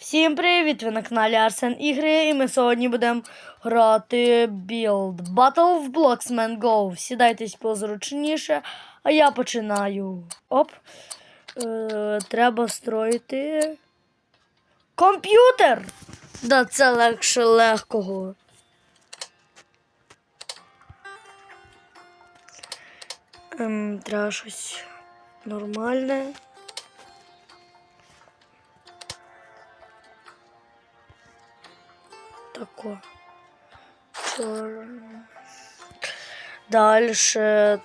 Всім привіт! Ви на каналі Арсен Ігри, і ми сьогодні будемо грати Build Battle в Blocksman Go. Сідайтесь позручніше, а я починаю. Оп. Е, треба строїти комп'ютер! Да, це легше легкого. Ем, треба щось нормальне. Тако. Чорне. Далі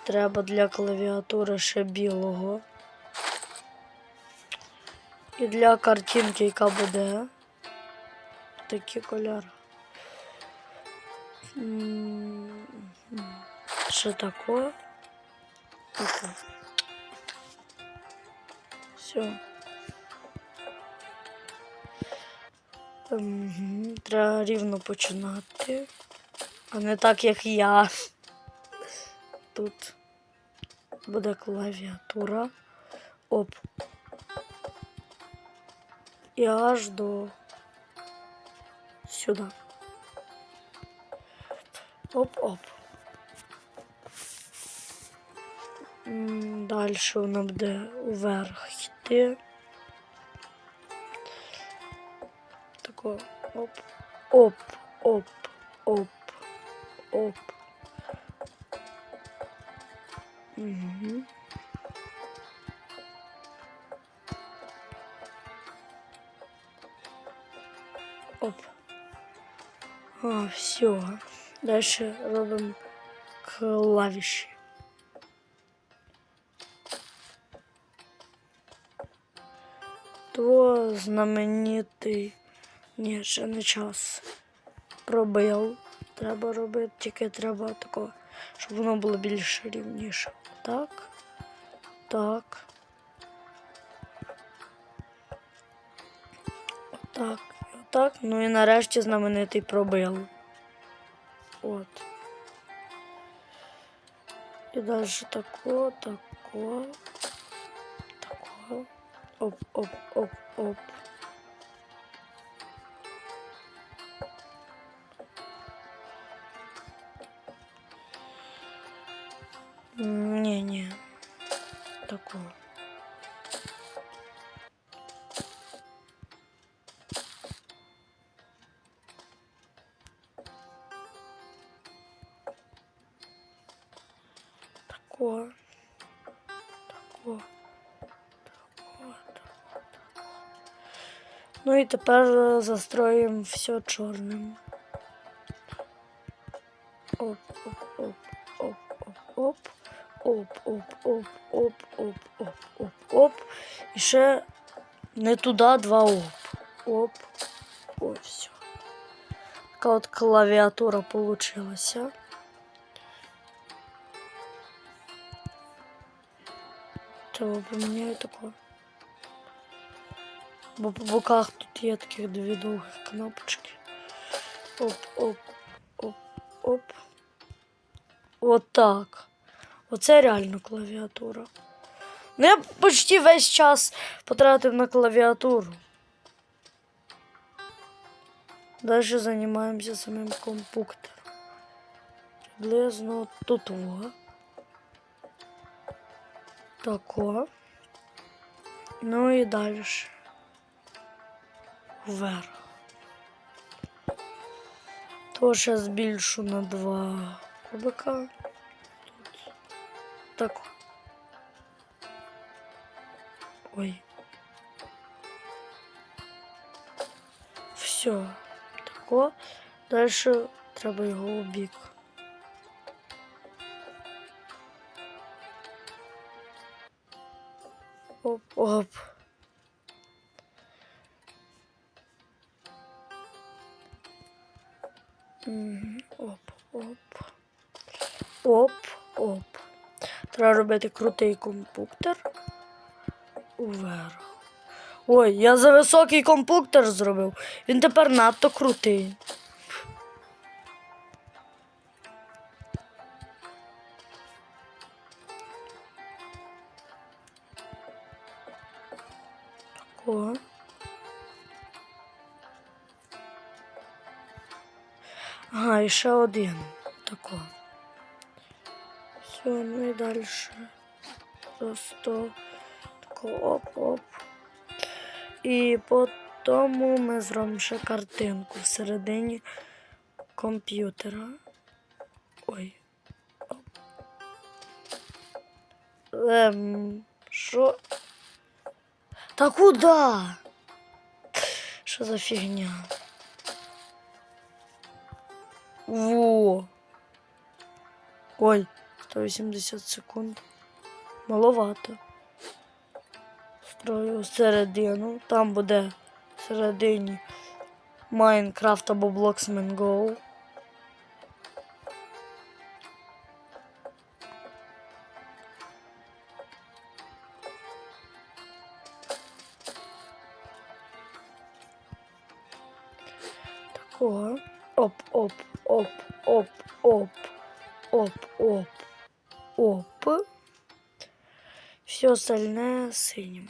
треба для клавіатури ще білого. І для картинки, яка буде. Такі кольори. М, Ще тако. Тако. Все. Мгм, Треба рівно починати. А не так, як я. Тут буде клавіатура. Оп. І аж до сюди. Оп-оп. Далі вона буде вверх йти. Тако оп, оп, оп, оп, оп. Угу. Оп. А, все. Дальше робимо клавіші. То знаменитий ні, ще не час. Пробив. Треба робити, тільки треба тако, щоб воно було більш рівніше. Так. Так. Отак. Отак. Ну і нарешті знаменитий пробил. От. І далі тако, тако. Тако. Оп, Не-не. Такого. Такого. Такого. Ну и теперь застроим все черным. Оп, оп, оп, оп, оп, оп. Оп, оп, оп, оп, оп, оп, оп. І ще не туди два оп. Оп. О, все. Така от клавіатура получилася. Треба поміняю таку. Бо по боках тут є таких дві довгих кнопочки. Оп, оп, оп, оп. Отак. Оце реально клавіатура. Ну, я почти весь час потратив на клавіатуру. Далі займаємося самим компуктером. Приблизно тут. Тако. Ну і далі. Вверх. Ще збільшу на два кубика. так. Ой. Все. Тако. Дальше треба его убить. бік. Оп-оп. Оп-оп. Оп-оп. Треба робити крутий компуктер. Уверх. Ой, я за високий компуктер зробив. Він тепер надто крутий. О. Ага, і ще один. Все, ну і далі. Просто тако оп-оп. І по тому ми зробимо ще картинку всередині комп'ютера. Ой. Оп. Ем, що? Та куди? Що за фігня? Во. Ой, 180 секунд. Маловато. Строю середину. Там буде всередині Майнкрафт або Bloxman Go. Такого. Оп, оп, оп. Все остальное синим.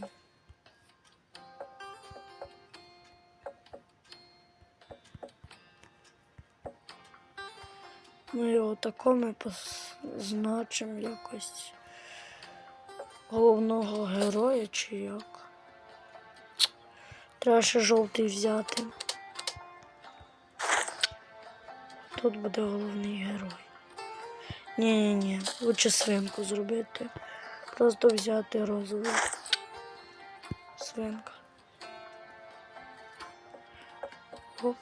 Ну і отако ми позначимо якось головного героя чи як. Треба ще жовтий взяти. Тут буде головний герой. Ні-ні-ні, лучше свинку зробити. Просто взяти розовий. Свинка. Оп.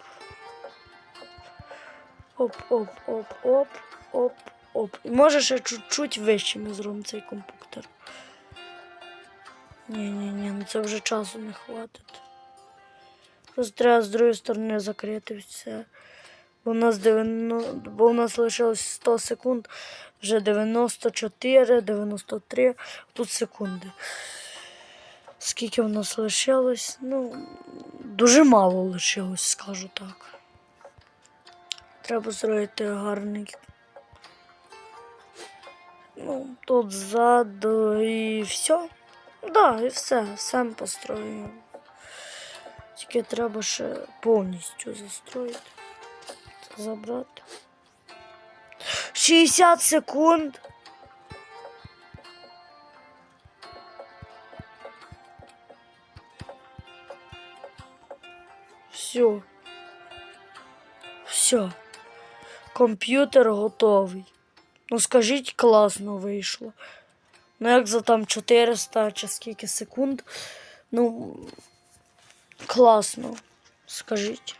Оп, оп, оп, оп, оп, оп. І може ще чуть-чуть вище ми зробимо цей комп'ютер. Ні-ні-ні, ну це вже часу не хватить. Просто треба з другої сторони закрити все. Бо у нас 90, бо у нас лишилось 100 секунд, вже 94, 93, тут секунди. Скільки у нас лишилось? Ну, дуже мало лишилось, скажу так. Треба зробити гарний. Ну, тут ззаду і все. Да, і все, сам построю. Тільки треба ще повністю застроїти. Забрати. 60 секунд. Все. Все. Комп'ютер готовий. Ну скажіть, класно вийшло. Ну, як за там 400 чи скільки секунд. Ну, класно, скажіть.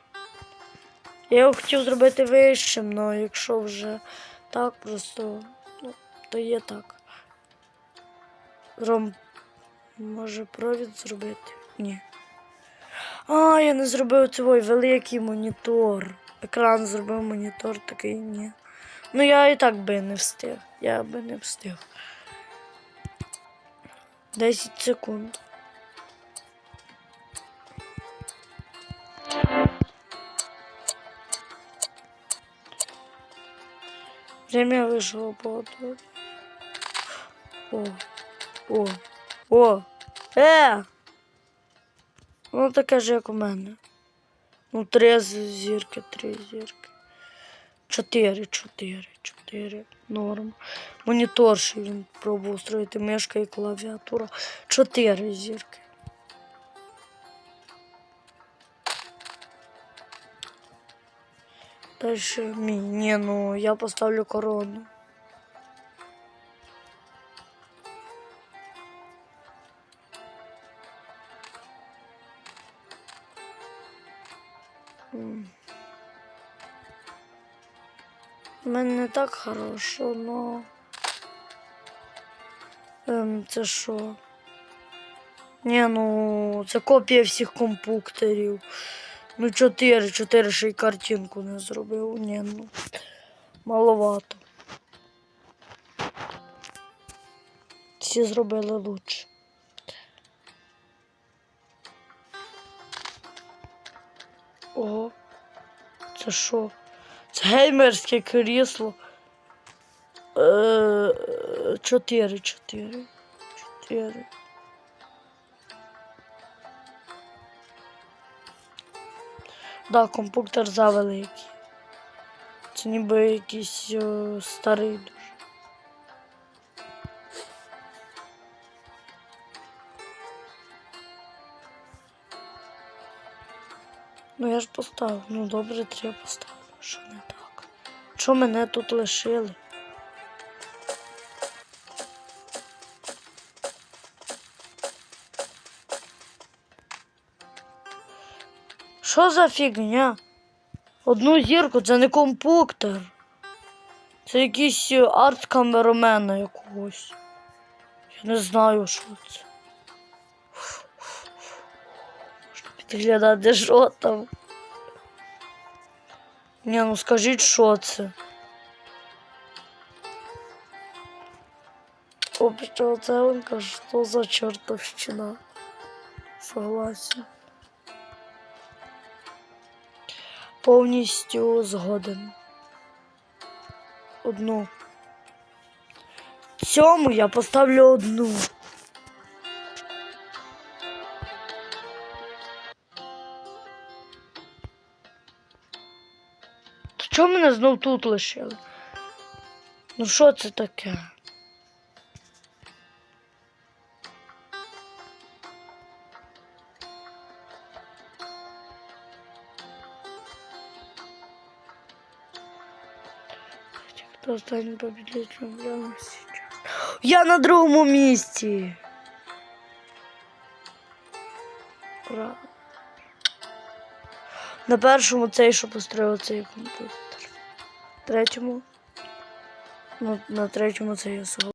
Я його хотів зробити вищим, але якщо вже так просто, ну, то є так. Ром, може провід зробити? Ні. А, я не зробив цей великий монітор. Екран зробив монітор такий, ні. Ну я і так би не встиг. Я би не встиг. 10 секунд. Время вышло по О, о, о, е! Ну таке ж, як у мене. Ну, три зірки, три зірки. Чотири, чотири, чотири. Норм. Монітор ще він пробував строїти мишка і клавіатура. Чотири зірки. Дальше мій. Ні, ну я поставлю корону. Мене не так хорошо, но. Ем, це що? Ні, ну, це копія всіх компукторів. Ну, чотири, чотири ще й картинку не зробив. Ні, ну. Маловато. Всі зробили лучше. Ого. Це що? Це геймерське крісло. Е, Чотири, чотири. Чотири. Да, комп'ютер завеликий. Це ніби якийсь о, старий дуже. Ну я ж поставив. Ну добре, треба поставити. Що не так? Що мене тут лишили? Що за фігня? Одну зірку це не компуктор. Це якийсь е, арт камерамена якогось. Я не знаю, що це. Можна підглядати, що там. Ні, ну скажіть, що це. Обща оценка, що за чертовщина. Согласен. Повністю згоден. Одну. Цьому я поставлю одну. Чого мене знов тут лишили? Ну що це таке? Кто станет победителем я сейчас? Я на другому місці. Ура. На першому цей, що построїв цей комп'ютер. Третьому. Ну, на третьому цей я согласен.